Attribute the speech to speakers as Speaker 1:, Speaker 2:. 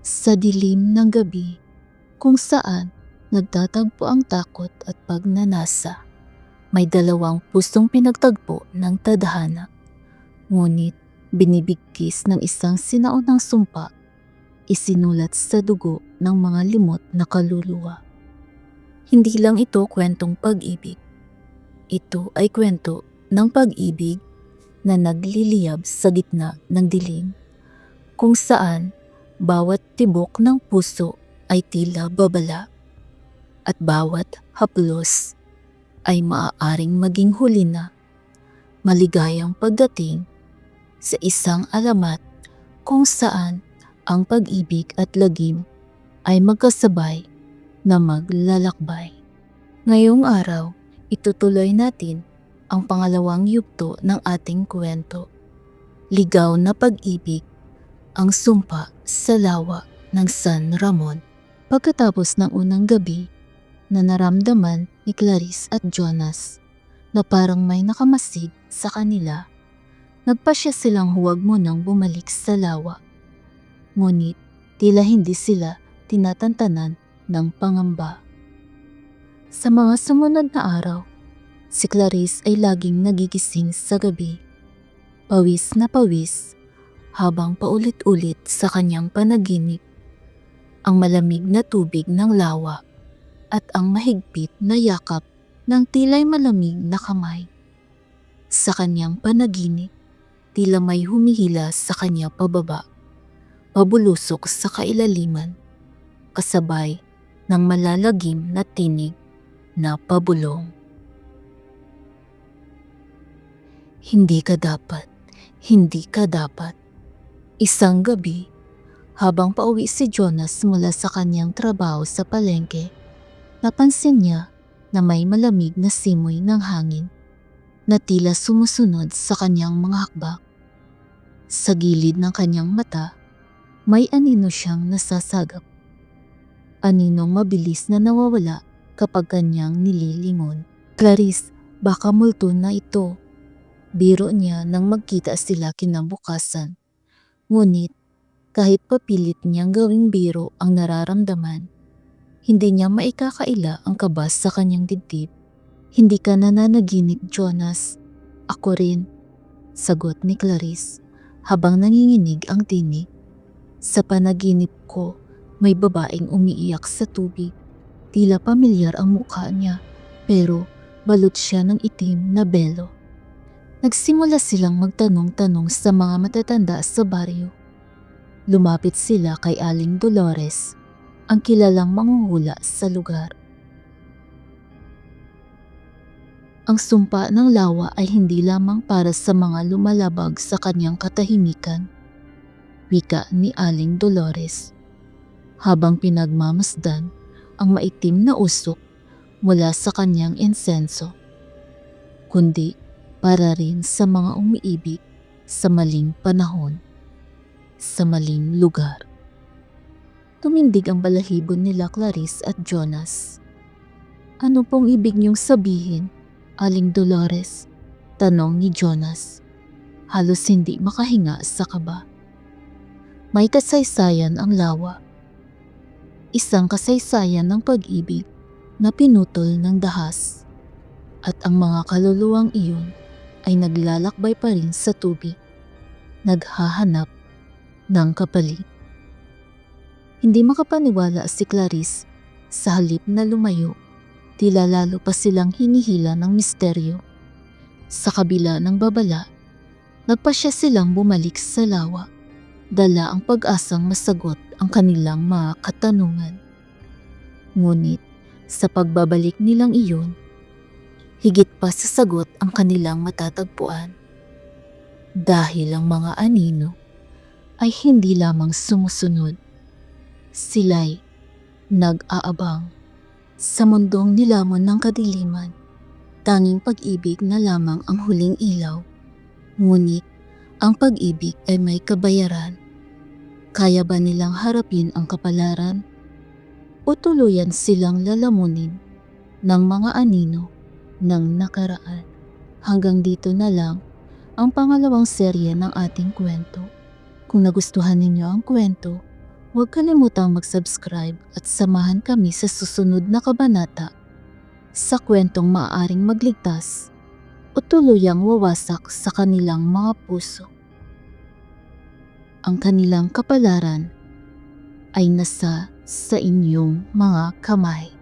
Speaker 1: sa dilim ng gabi kung saan nagtatagpo ang takot at pagnanasa. May dalawang pusong pinagtagpo ng tadhana. Ngunit binibigkis ng isang sinaunang sumpa, isinulat sa dugo ng mga limot na kaluluwa. Hindi lang ito kwentong pag-ibig. Ito ay kwento ng pag-ibig na nagliliyab sa gitna ng dilim, kung saan bawat tibok ng puso ay tila babala at bawat haplos ay maaaring maging huli na maligayang pagdating sa isang alamat kung saan ang pag-ibig at lagim ay magkasabay na maglalakbay. Ngayong araw, itutuloy natin ang pangalawang yugto ng ating kwento. Ligaw na pag-ibig, ang sumpa sa lawa ng San Ramon. Pagkatapos ng unang gabi, na naramdaman ni Clarice at Jonas na parang may nakamasid sa kanila, nagpasya silang huwag mo nang bumalik sa lawa. Ngunit tila hindi sila tinatantanan ng pangamba. Sa mga sumunod na araw, si Clarice ay laging nagigising sa gabi. Pawis na pawis habang paulit-ulit sa kanyang panaginip ang malamig na tubig ng lawa at ang mahigpit na yakap ng tila'y malamig na kamay. Sa kanyang panaginip, tila may humihila sa kanya pababa, pabulusok sa kailaliman, kasabay ng malalagim na tinig na pabulong. Hindi ka dapat, hindi ka dapat. Isang gabi, habang pauwi si Jonas mula sa kanyang trabaho sa palengke, napansin niya na may malamig na simoy ng hangin na tila sumusunod sa kanyang mga hakbang. Sa gilid ng kanyang mata, may anino siyang nasasagap. Aninong mabilis na nawawala kapag kanyang nililingon. Clarice, baka multo na ito. Biro niya nang magkita sila kinabukasan. Ngunit kahit papilit niyang gawing biro ang nararamdaman, hindi niya maikakaila ang kabas sa kanyang dibdib. Hindi ka nananaginip, Jonas. Ako rin, sagot ni Clarice habang nanginginig ang tinig. Sa panaginip ko, may babaeng umiiyak sa tubig. Tila pamilyar ang mukha niya, pero balot siya ng itim na belo. Nagsimula silang magtanong-tanong sa mga matatanda sa baryo. Lumapit sila kay Aling Dolores, ang kilalang manguhula sa lugar. Ang sumpa ng lawa ay hindi lamang para sa mga lumalabag sa kanyang katahimikan. Wika ni Aling Dolores. Habang pinagmamasdan ang maitim na usok mula sa kanyang insenso. Kundi para rin sa mga umiibig sa maling panahon, sa maling lugar. Tumindig ang balahibo nila Clarice at Jonas. Ano pong ibig niyong sabihin, Aling Dolores? Tanong ni Jonas. Halos hindi makahinga sa kaba. May kasaysayan ang lawa. Isang kasaysayan ng pag-ibig na pinutol ng dahas. At ang mga kaluluwang iyon ay naglalakbay pa rin sa tubig, naghahanap ng kapalit. Hindi makapaniwala si Clarice sa halip na lumayo, tila lalo pa silang hinihila ng misteryo. Sa kabila ng babala, nagpasya silang bumalik sa lawa, dala ang pag-asang masagot ang kanilang mga katanungan. Ngunit sa pagbabalik nilang iyon, higit pa sa sagot ang kanilang matatagpuan. Dahil ang mga anino ay hindi lamang sumusunod, sila'y nag-aabang sa mundong nilamon ng kadiliman. Tanging pag-ibig na lamang ang huling ilaw. Ngunit ang pag-ibig ay may kabayaran. Kaya ba nilang harapin ang kapalaran? O tuluyan silang lalamunin ng mga anino ng nakaraan. Hanggang dito na lang ang pangalawang serye ng ating kwento. Kung nagustuhan ninyo ang kwento, huwag kalimutang mag-subscribe at samahan kami sa susunod na kabanata sa kwentong maaaring magligtas o tuluyang wawasak sa kanilang mga puso. Ang kanilang kapalaran ay nasa sa inyong mga kamay.